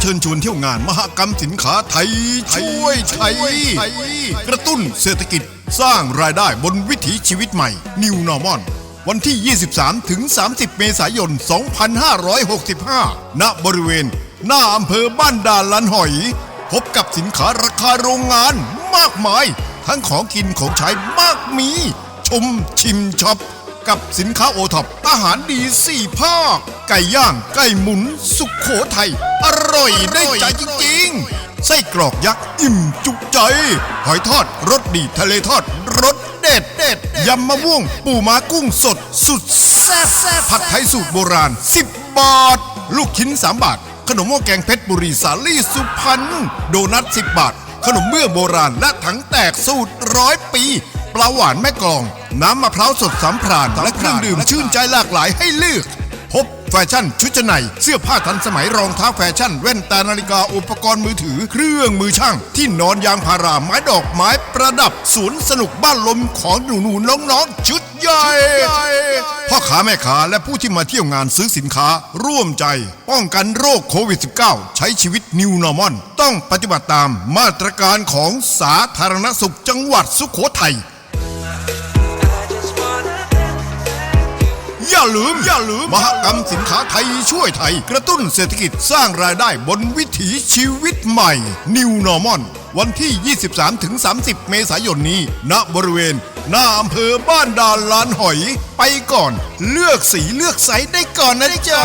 เชิญชวนเที่ยวงานมหกรรมสินค้าไทย ช่วยไทย กระตุ้นเศรษฐกิจสร้างรายได้บนวิถีชีวิตใหม่ New Normal วันที่ 23 ถึง 30 เมษายน 2565 ณ บริเวณ หน้าอำเภอบ้านดานลันหอย พบกับสินค้าราคาโรงงานมากมาย ทั้งของกินของใช้มากมี ชมชิมช็อป กับสินค้าโอท็อปอาหารดีสี่ภาค ไก่ย่าง ไก่หมุน สุขโขทัย อร่อยได้ใจจริงๆ ไส้กรอกยักษ์อิ่มจุใจ หอยทอดรสดีทะเลทอดรสเด็ดเด็ดยำมะม่วง ปูม้ากุ้งสด สุดแซ่บผัดไทยสูตรโบราณ 10 บาท ลูกชิ้น 3 บาท ขนมหม้อแกงเพชรบุรีสาลี่สุพรรณโดนัท 10 บาท ขนมเบื้องโบราณและถังแตกสูตรร้อยปี ปลาหวานแม่กลอง น้ำมะพร้าวสดสามพรานและเครื่องดื่มชื่นใจหลากหลายให้เลือก พบแฟชั่นชุดชั้นในเสื้อผ้าทันสมัยรองเท้าแฟชั่น แว่นตานาฬิกาอุปกรณ์มือถือ เครื่องมือช่าง ที่นอนยางพาราไม้ดอกไม้ประดับสวนสนุกบ้านลมของหนูหนูๆน้องๆชุดใหญ่พ่อค้าแม่ค้าและผู้ที่มาเที่ยวงานซื้อสินค้า ร่วมใจ ป้องกันโรคโควิด -19 ใช้ชีวิต New Normal ต้องปฏิบัติตามมาตรการของสาธารณสุขจังหวัดสุขโขทัย อย่าลืม อย่าลืม มหกรรมสินค้าไทยช่วยไทย กระตุ้นเศรษฐกิจสร้างรายได้บนวิถีชีวิตใหม่ New Normal วันที่ 23-30 เมษายนนี้ ณ บริเวณ หน้าอำเภอบ้านดานลานหอย ไปก่อน เลือกสีเลือกไซส์ได้ก่อนนะจ๊ะ